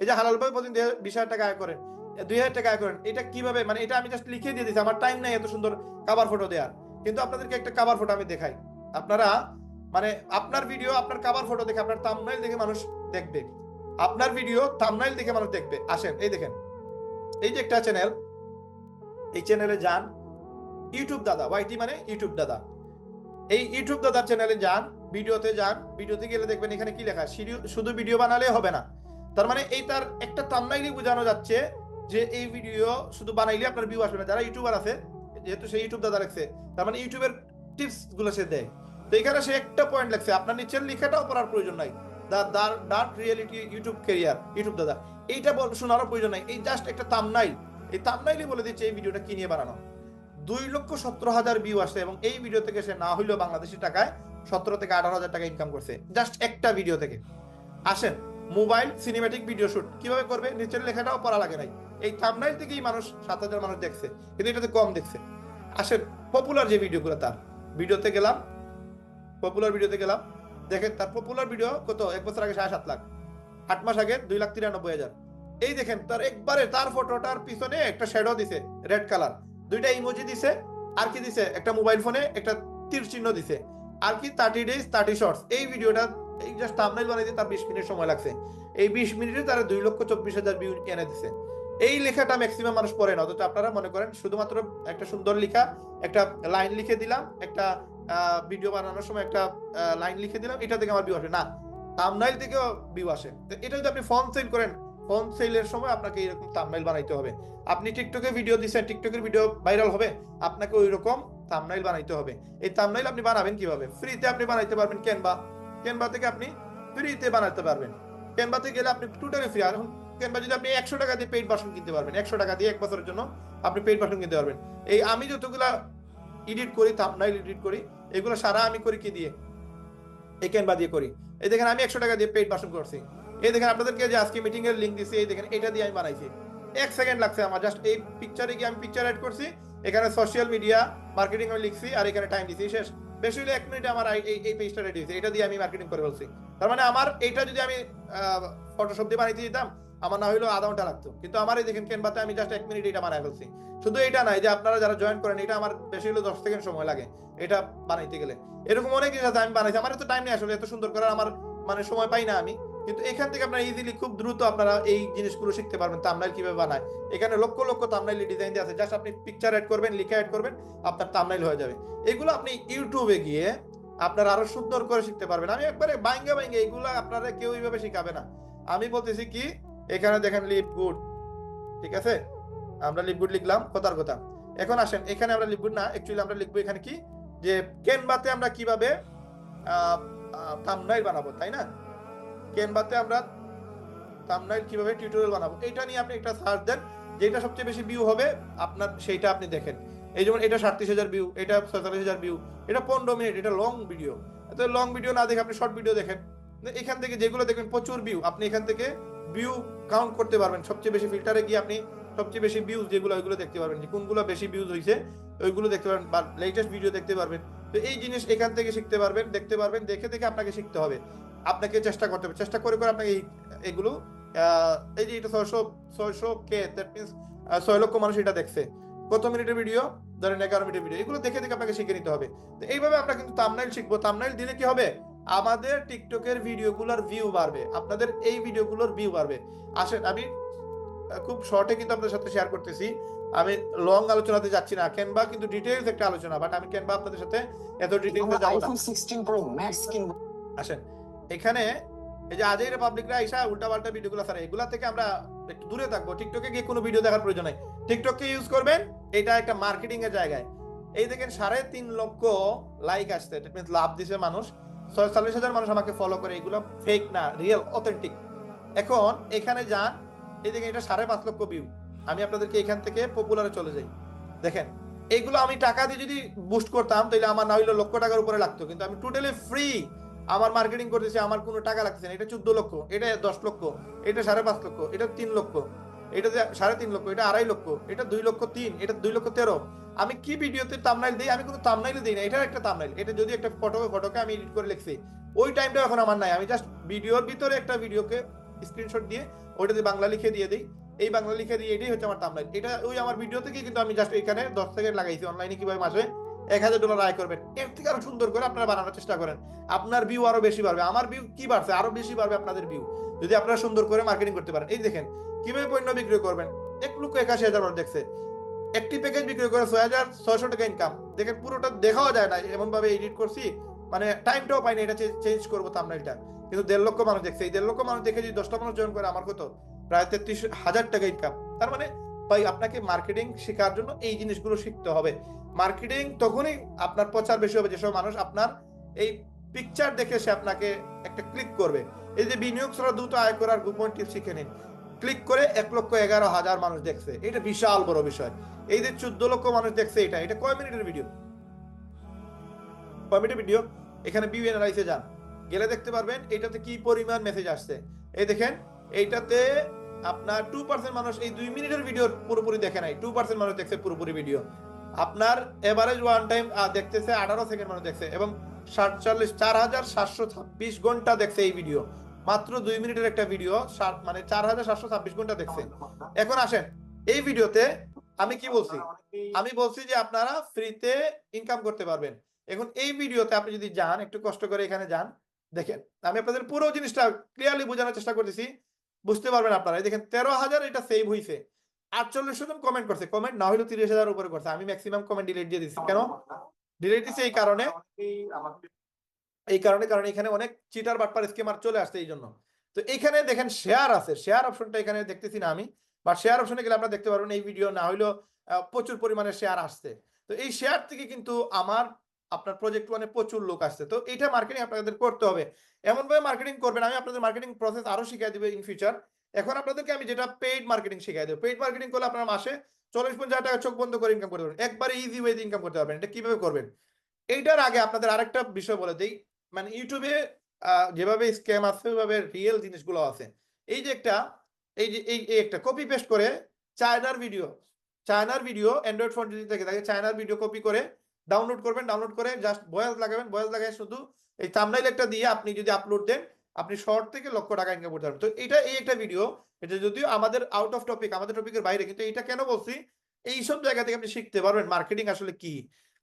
এই যে হালাল ভাবে প্রতিদিন বিশ হাজার টাকা আয় করেন। দুই হাজার টাকা আয় করেন। এটা কীভাবে? মানে এটা আমি জাস্ট লিখে দিয়ে দিচ্ছি আমার টাইম নাই এত সুন্দর কাভার ফটো দেওয়ার কিন্তু আপনাদেরকে একটা কাভার ফটো আমি দেখাই। আপনারা মানে আপনার ভিডিও আপনার কাভার ফটো দেখে আপনার থাম্বনেইল দেখে মানুষ দেখবে। আপনার ভিডিও থাম্বনেইল দেখে মানুষ দেখবে। আসেন, এই দেখেন। এই যে একটা চ্যানেল এই চ্যানেলে যান। ইউটিউব দাদা ওয়াইটি মানে ইউটিউব দাদা। এই ইউটিউব দাদার চ্যানেলে যান ভিডিওতে যান। ভিডিওতে গেলে দেখবেন এখানে কি লেখা? শুধু ভিডিও বানালে হবে না। তার মানে এই তার একটা থাম্বনেইলই বোঝানো যাচ্ছে যে এই ভিডিও শুধু বানাইলে আপনার ভিউ আসবে না। যারা ইউটিউবার আছে, যেহেতু সেই ইউটিউব দাদা লেখছে তার মানে ইউটিউবের টিপসগুলো সে দেয়। তো এখানে সে একটা পয়েন্ট লেখছে, আপনার নিচের লেখাটাও পড়ার প্রয়োজন নাই। The dark reality YouTube career YouTube দাদা। এইটা বল- শোনারও প্রয়োজন নাই। এই জাস্ট একটা তামনাইল এই তামনাইলই বলে দিচ্ছে এই ভিডিওটা কি নিয়ে বানানো? দুই লক্ষ সতেরো হাজার ভিউ আসছে এবং এই ভিডিও থেকে সে না হইলেও বাংলাদেশি টাকায় সতেরো থেকে আঠারো হাজার টাকা ইনকাম করছে। জাস্ট একটা ভিডিও থেকে। আসেন। মোবাইল সিনেমেটিক ভিডিও শুট কীভাবে করবে? নিচের লেখাটাও পড়া লাগে নাই। এই থামনাইল থেকেই মানুষ, সাত হাজার মানুষ দেখছে। কিন্তু এটাতে কম দেখছে। আসেন পপুলার যে ভিডিওগুলো তার। ভিডিওতে গেলাম। পপুলার ভিডিওতে গেলাম। দেখেন, তার পপুলার ভিডিও কত? এক বছর আগে সাড়ে সাত লাখ। আট মাস আগে দুই লাখ তিরানব্বই হাজার। এই দেখেন, তার একবারে তার ফটোটার পিছনে একটা শ্যাডো দিছে রেড কালার দুইটা ইমোজি দিছে, আর কি দিছে? একটা মোবাইল ফোনে একটা তীর চিহ্ন দিছে। আর কি থার্টি ডেজ থার্টি শর্টস এই ভিডিওটা এই জাস্ট থাম্বনেইল বানাইতে তার বিশ মিনিট সময় লাগছে। এই বিশ মিনিটে তারা দুই লক্ষ চব্বিশ হাজার ভিউ এনে দিছে। এই লেখাটা ম্যাক্সিমাম মানুষ পড়ে না, অথচ আপনারা মনে করেন, শুধুমাত্র একটা সুন্দর লেখা, একটা লাইন লিখে দিলাম, একটা ভিডিও বানানোর সময় একটা লাইন লিখে দিলাম, এটা থেকে আমার ভিউ আসে। না থাম্বনেইল থেকেও ভিউ আসে। এটা যদি আপনি ফর্ম সেল করেন ফোন সেলের সময় আপনাকে এরকম থাম্বনেইল বানাইতে হবে। আপনি টিকটকে ভিডিও দিচ্ছেন টিকটকের ভিডিও ভাইরাল হবে, আপনাকে ওই রকম থাম্বনেইল বানাইতে হবে। এই থাম্বনেইল আপনি বানাবেন কীভাবে? ফ্রিতে আপনি বানাইতে পারবেন ক্যানভা ক্যানভা থেকে আপনি ফ্রিতে বানাতে পারবেন। ক্যানভাতে গেলে আপনি টোটালি ফ্রি আর ক্যানভা যদি আপনি একশো টাকা দিয়ে পেইড ভার্সন কিনতে পারবেন, একশো টাকা দিয়ে এক বছরের জন্য আপনি পেইড ভার্সন কিনতে পারবেন। এই আমি যতগুলা এডিট করি থাম্বনেইল এডিট করি, এগুলো সারা আমি করি কি দিয়ে? এই ক্যানভা দিয়ে করি। এই দেখেন আমি একশো টাকা দিয়ে পেইড ভার্সন করছি। এই দেখেন আপনাদেরকে যে আজকে মিটিং এর লিঙ্ক দিছি, এই দেখেন এটা দিয়ে আমি বানাইছি। এক সেকেন্ড লাগছে আমার জাস্ট এই পিকচারে গিয়ে আমি পিকচার অ্যাড করছি, এখানে সোশ্যাল মিডিয়া মার্কেটিং আমি লিখছি, আর এখানে টাইম দিছি, শেষ। বেশি হলে এক মিনিটে আমার এই এই পেজটা রেডি হয়েছে। এটা দিয়ে আমি মার্কেটিং করে ফেলছি। তার মানে আমার এইটা যদি আমি ফটোশপ দিয়ে বানাইতে দিতাম, আমার না হইল আধা ঘণ্টা লাগতো। কিন্তু আমার এই দেখেন ক্যানভাতে আমি জাস্ট এক মিনিট এটা বানাই ফেলছি। শুধু এটা নাই যে আপনারা যারা জয়েন করেন, এটা আমার বেশি হলে দশ সেকেন্ড সময় লাগে এটা বানাইতে গেলে। এরকম অনেক জিনিস আছে, আমি বানাইছি। আমার এত টাইম নেই আসলে, এত সুন্দর করার আমার মানে সময় পাই না আমি। কিন্তু এখান থেকে আপনারা ইজিলি খুব দ্রুত আপনারা এই জিনিসগুলো শিখতে পারবেন তামনাইল কীভাবে বানায়। এখানে লক্ষ লক্ষ তামনাইল ডিজাইন দিয়ে আছে। জাস্ট আপনি পিকচার অ্যাড করবেন, লিখে অ্যাড করবেন, আপনার তামনাইল হয়ে যাবে। এগুলো আপনি ইউটিউবে গিয়ে আপনারা আরও সুন্দর করে শিখতে পারবেন। আমি একবারে বাইঙ্গা বাইঙ্গা এগুলো আপনারা কেউ এইভাবে শিখাবে না। আমি বলতেছি কি, এখানে দেখেন লিপ গুড ঠিক আছে? আমরা লিপ গুড লিখলাম, কথার কথা। এখন আসেন, এখানে আমরা লিখব না অ্যাকচুয়ালি আমরা লিখব এখানে কি? যে ক্যানভাতে আমরা কীভাবে থাম্বনেইল বানাবো, তাই না? ক্যানভাতে আমরা থাম্বনেইল কীভাবে টিউটোরিয়াল বানাবো? এটা নিয়ে আপনি একটা সার্চ দেন, যেটা সবচেয়ে বেশি ভিউ হবে, আপনার সেইটা আপনি দেখেন। এই যেমন এটা সাতত্রিশ হাজার ভিউ এটা ছয়তাল্লিশ হাজার ভিউ এটা পনেরো মিনিট এটা লং ভিডিও এত লং ভিডিও না দেখে আপনি শর্ট ভিডিও দেখেন। এখান থেকে যেগুলো দেখবেন, প্রচুর ভিউ আপনি এখান থেকে ভিউ কাউন্ট করতে পারবেন। সবচেয়ে বেশি ফিল্টারে গিয়ে আপনি সবচেয়ে বেশি ভিউজ যেগুলো, ওইগুলো দেখতে পারবেন যে কোনগুলো বেশি ভিউজ হয়েছে ওইগুলো দেখতে পারবেন বা লেটেস্ট ভিডিও দেখতে পারবেন। তো এই জিনিস এখান থেকে শিখতে পারবেন, দেখতে পারবেন, দেখে দেখে আপনাকে শিখতে হবে। আপনাকে চেষ্টা করতে হবে। চেষ্টা করে করে আপনাকে এগুলো এই যে এটা ছয়শো ছয়শো কে দ্যাট মিনস ছয় লক্ষ মানুষ এটা দেখছে। কত মিনিটের ভিডিও ধরেন এগারো মিনিটের ভিডিও এগুলো দেখে দেখে আপনাকে শিখে নিতে হবে। তো এইভাবে আমরা কিন্তু তামনাইল শিখব। তামনাইল দিলে কি হবে? আমাদের টিকটকের ভিডিওগুলোর ভিউ বাড়বে। আপনাদের এই ভিডিওগুলোর ভিউ বাড়বে। আসেন আমি খুব শর্টে কিন্তু আপনাদের সাথে শেয়ার করতেছি। আমি লং আলোচনাতে যাচ্ছি না। ক্যানভা কিন্তু ডিটেইলস একটা আলোচনা বাট আমি ক্যানভা আপনাদের সাথে এত ডিটেইলসে আসেন এখানে এই যে আজই রিপাবলিকরা আইসা উল্টা পাল্টা ভিডিওগুলো ছাড়ে, এগুলা থেকে আমরা একটু দূরে থাকব। টিকটকে গিয়ে কোনো ভিডিও দেখার প্রয়োজন নাই। টিকটককে ইউজ করবেন? এটা একটা মার্কেটিং এর জায়গায়। এই দেখেন, সাড়ে তিন লক্ষ লাইক আসছে। লাভ দিছে মানুষ। ছয়চল্লিশ হাজার মানুষ আমাকে ফলো করে। এগুলো ফেক না রিয়েল অথেন্টিক এখন এখানে যান, এই দেখেন, এটা সাড়ে পাঁচ লক্ষ ভিউ আমি আপনাদেরকে এখান থেকে পপুলারে চলে যাই। দেখেন এইগুলো আমি টাকা দিয়ে যদি বুস্ট করতাম, তাহলে আমার না হইলে লক্ষ টাকার উপরে লাগতো। কিন্তু আমি টোটালি ফ্রি আমার মার্কেটিং করতেছে, আমার কোনো টাকা লাগতেছে না। এটা চোদ্দ লক্ষ, এটা দশ লক্ষ, এটা সাড়ে পাঁচ লক্ষ, এটা তিন লক্ষ, এটা সাড়ে তিন লক্ষ, এটা আড়াই লক্ষ, এটা দুই লক্ষ তিন, এটা দুই লক্ষ তেরো। আমি কি ভিডিওতে তামনাইল দিই? আমি কোনো তামনাইল দিই না। এটার একটা তামনাইল এটা যদি একটা ফটো ফটোকে আমি এডিট করে লিখছি, ওই টাইমটা এখন আমার নাই। আমি জাস্ট ভিডিওর ভিতরে একটা ভিডিওকে স্ক্রিনশট দিয়ে ওইটাতে বাংলা লিখে দিয়ে দিই। এই বাংলা লিখে দিয়ে এটাই হচ্ছে আমার থাম্বনেল এটা ওই আমার ভিডিও থেকে কিন্তু আমি জাস্ট এখানে দশ সেকেন্ড লাগাইছি। অনলাইনে কীভাবে মাসে এক হাজার ডলার আয় করবেন। এর থেকে আরও সুন্দর করে আপনারা বানানোর চেষ্টা করেন। আপনার ভিউ আরও বেশি বাড়বে। আমার ভিউ কি বাড়ছে? আরও বেশি বাড়বে আপনাদের ভিউ যদি আপনারা সুন্দর করে মার্কেটিং করতে পারেন। এই দেখেন, কীভাবে পণ্য বিক্রি করবেন? এক লক্ষ একাশি হাজার মানুষ দেখছে। একটি প্যাকেজ বিক্রি করে ছয় হাজার ছয়শো টাকা ইনকাম দেখেন, পুরোটা দেখাও যায় না। এমন ভাবে এডিট করছি মানে টাইমটাও পাইনি। এটা চেঞ্জ করব থাম্বনেলটা কিন্তু দেড় লক্ষ মানুষ দেখছে। এই দেড় লক্ষ মানুষ দেখে যদি দশটা মানুষ জয়েন করে, আমার কত? প্রায় তেত্রিশ হাজার টাকা ইনকাম তার মানে ভাই, আপনাকে মার্কেটিং শেখার জন্য এই জিনিসগুলো শিখতে হবে। মার্কেটিং তখনই আপনার প্রচার বেশি হবে যেসব মানুষ আপনার এই পিকচার দেখে সে আপনাকে একটা ক্লিক করবে। এই যে বিনিয়োগ ছাড়া দ্রুত আয় করার গোপন টিপস শিখে নিন। ক্লিক করে এক লক্ষ এগারো হাজার মানুষ দেখছে। এটা বিশাল বড় বিষয়। এই যে চোদ্দ লক্ষ মানুষ দেখছে এটা এটা কয় মিনিটের ভিডিও কয় মিনিটের ভিডিও এখানে ভিউ অ্যানালাইসে যান। গেলে দেখতে পারবেন, এটাতে কি পরিমাণ মেসেজ আসছে। এই দেখেন, এইটাতে আপনার টু পার্সেন্ট মানুষ এই দুই মিনিটের ভিডিও পুরোপুরি দেখে নাই। টু পার্সেন্ট মানুষ দেখছে পুরোপুরি ভিডিও আপনার এভারেজ ওয়ান টাইম দেখতেছে আঠারো সেকেন্ড মানুষ দেখছে এবং সাতচল্লিশ, চার হাজার সাতশো ছাব্বিশ ঘণ্টা দেখছে এই ভিডিও মাত্র দুই মিনিটের একটা ভিডিও মানে চার হাজার সাতশো ছাব্বিশ ঘণ্টা দেখছে। এখন আসেন, এই ভিডিওতে আমি কি বলছি? আমি বলছি যে আপনারা ফ্রিতে ইনকাম করতে পারবেন। এখন এই ভিডিওতে আপনি যদি যান, একটু কষ্ট করে এখানে যান, দেখেন, আমি আপনাদের পুরো জিনিসটা ক্লিয়ারলি বোঝানোর চেষ্টা করতেছি। বুঝতে পারবেন আপনারা। এই দেখেন, তেরো হাজার এটা সেভ হয়েছে আটচল্লিশশো জন কমেন্ট করছে। কমেন্ট না হলেও তিরিশ হাজার উপরে করছে। আমি ম্যাক্সিমাম কমেন্ট ডিলিট দিয়ে দিচ্ছি। কেন? ডিলিট দিচ্ছি এই কারণে। এই কারণে, কারণ এখানে অনেক চিটার বাটপার স্কেমার চলে আসছে এই জন্য। তো এখানে দেখেন শেয়ার আছে। শেয়ার অপশনটা এখানে দেখতেছি না আমি। বা শেয়ার অপশনে গেলে আপনারা দেখতে পারবেন, এই ভিডিও না হইলেও প্রচুর পরিমাণে শেয়ার আসছে। তো এই শেয়ার থেকে কিন্তু আমার আপনার প্রজেক্ট ওয়ানে প্রচুর লোক আসছে। তো এটা মার্কেটিং আপনাদের করতে হবে। এমনভাবে মার্কেটিং করবেন, আমি আপনাদের মার্কেটিং প্রসেস আরও শিখিয়ে দেবো ইন ফিউচার এখন আপনাদেরকে আমি যেটা পেইড মার্কেটিং শিখিয়ে দেবো। পেইড মার্কেটিং করলে আপনার মাসে চল্লিশ, পঞ্চাশ টাকা চোখ বন্ধ করে ইনকাম করতে পারবেন। একবারে ইজি ওয়েতে ইনকাম করতে পারবেন। এটা কীভাবে করবেন? এইটার আগে আপনাদের আরেকটা বিষয় বলে দেই। মানে ইউটিউবে যেভাবে স্ক্যাম আছে, ওইভাবে রিয়েল জিনিসগুলো আছে। এই যে একটা, এই যে, এই একটা কপি পেস্ট করে চায়নার ভিডিও চায়নার ভিডিও অ্যান্ড্রয়েড ফোন যদি থেকে থাকে চায়নার ভিডিও কপি করে ডাউনলোড করবেন ডাউনলোড করে জাস্ট ভয়েস লাগাবেন। ভয়েস লাগাই শুধু এই থাম্বনেইল একটা দিয়ে আপনি যদি আপলোড দেন, আপনি শর্ট থেকে লক্ষ টাকা ইনকাম করতে পারবেন। তো এটা এই একটা ভিডিও এটা যদিও আমাদের আউট অফ টপিক আমাদের টপিকের বাইরে, কিন্তু এটা কেন বলছি? এই সব জায়গা থেকে আপনি শিখতে পারবেন মার্কেটিং আসলে কি।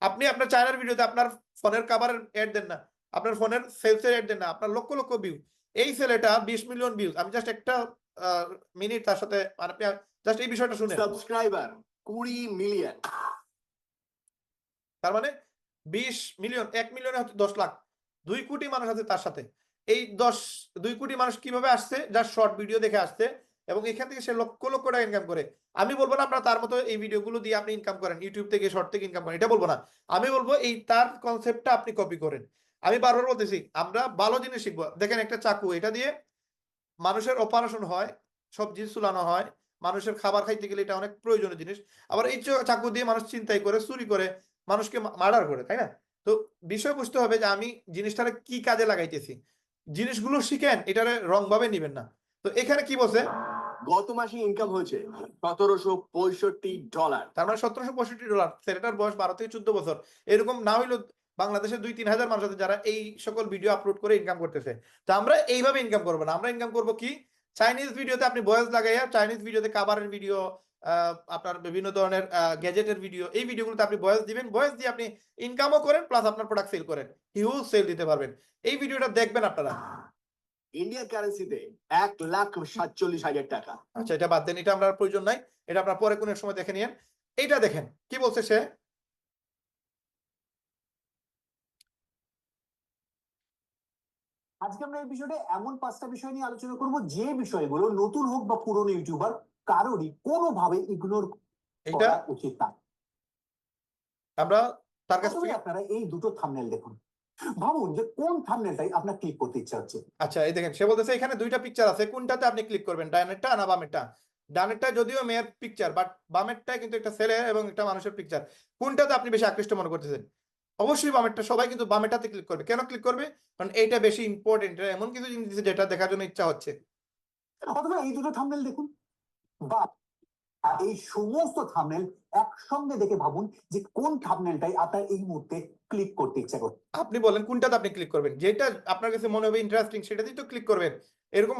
আপনি আপনার চায়নার ভিডিওতে আপনার ফোনের কাভারের অ্যাড দেন না, আপনার ফোনের সেলসের অ্যাড দেন না, আপনার লক্ষ লক্ষ ভিউ এই সেলেটা বিশ মিলিয়ন ভিউজ আমি জাস্ট একটা মিনিট তার সাথে মানে আপনি জাস্ট এই বিষয়টা শুনে সাবস্ক্রাইবার কুড়ি মিলিয়ন তার মানে বিশ মিলিয়ন, এক মিলিয়নে হচ্ছে দশ লাখ, দুই কোটি মানুষ আছে তার সাথে। এই দশ, দুই কোটি মানুষ কীভাবে আসছে? যার শর্ট ভিডিও দেখে আসছে এবং এখান থেকে সে লক্ষ লক্ষ টাকা ইনকাম করে। আমি বলব না আপনারা তার মতো এই ভিডিওগুলো দিয়ে আপনি ইনকাম করেন ইউটিউব থেকে শর্ট থেকে ইনকাম করেন, এটা বলব না। আমি বলব এই তার কনসেপ্টটা আপনি কপি করেন। আমি বারবার বলতেছি, আমরা ভালো জিনিস শিখব। দেখেন একটা চাকু, এটা দিয়ে মানুষের অপারেশন হয়, সবজি চুলানো হয়, মানুষের খাবার খাইতে গেলে এটা অনেক প্রয়োজনীয় জিনিস। আবার এই চাকু দিয়ে মানুষ চিন্তাই করে, চুরি করে মানুষকে মার্ডার করে তাই না? তো বিষয় বুঝতে হবে যে আমি জিনিসটারে কি কাজে লাগাইতেছি। জিনিসগুলো শিখেন এটারে রং ভাবে নিবেন না। তো এখানে কি বলছে? গত মাসে ইনকাম হয়েছে সতেরোশো পঁয়ষট্টি ডলার তার মানে সতেরোশো পঁয়ষট্টি ডলার ছেলেটার বয়স বারো থেকে চোদ্দ বছর। এরকম না হইলেও বাংলাদেশে দুই তিন হাজার মানুষ আছে যারা এই সকল ভিডিও আপলোড করে ইনকাম করতেছে। তো আমরা এইভাবে ইনকাম করব না। আমরা ইনকাম করব কি? চাইনিজ ভিডিওতে আপনি বয়স লাগাইয়া চাইনিজ ভিডিওতে কাবারের ভিডিও আপনার বিভিন্ন ধরনের গ্যাজেটের ভিডিও এই ভিডিওগুলোতে আপনি বয়স দিবেন বয়স দিয়ে আপনি ইনকামও করেন প্লাস আপনার প্রোডাক্ট সেল করেন। হিউজ সেল দিতে পারবেন। এই ভিডিওটা দেখবেন আপনারা। ইন্ডিয়ান কারেন্সিতে এক লাখ সাতচল্লিশ হাজার টাকা। আচ্ছা এটা বাদ দেন এটা আমরা প্রয়োজন নাই। এটা আপনার পরে কোনো সময় দেখে নিয়েন। এইটা দেখেন কি বলছে সে? আজকে আমরা এই বিষয়টা এমন পাঁচটা বিষয় নিয়ে আলোচনা করব যে বিষয়গুলো নতুন হোক বা পুরনো ইউটিউবার কারোরই কোনোভাবে ইগনোর করা উচিত না। আমরা তার কাছ থেকে আপনারা এই দুটো থাম্বনেল দেখুন। ভাবুন যে কোন থাম্বনেলটাই আপনার ক্লিক করতে ইচ্ছা হচ্ছে। আচ্ছা এই দেখেন সে বলতেছে এখানে দুইটা পিকচার আছে কোনটাতে আপনি ক্লিক করবেন ডানেরটা না বামেরটা ডানেরটা যদিও মেয়ের পিকচার বাট বামেরটা কিন্তু একটা ছেলে এবং একটা মানুষের পিকচার কোনটাতে আপনি বেশি আকৃষ্ট মনে করতেছেন? অবশ্যই বামেরটা সবাই কিন্তু বামেরটাতে ক্লিক করবে। কেন ক্লিক করবে? কারণ এইটা বেশি ইম্পর্টেন্ট এমন কিছু জিনিস যেটা দেখার জন্য ইচ্ছা হচ্ছে। অথবা এই দুটো থাম্বনেল দেখুন। বা এই সমস্ত থামনেল একসঙ্গে দেখে ভাবুন যে কোন থামনেলটাই আপনার এই মুহূর্তে ক্লিক করতে ইচ্ছা করছে। আপনি বলেন কোনটাতে আপনি ক্লিক করবেন? যেটা আপনার কাছে মনে হবে ইন্টারেস্টিং সেটাতেই তো ক্লিক করবেন। এরকম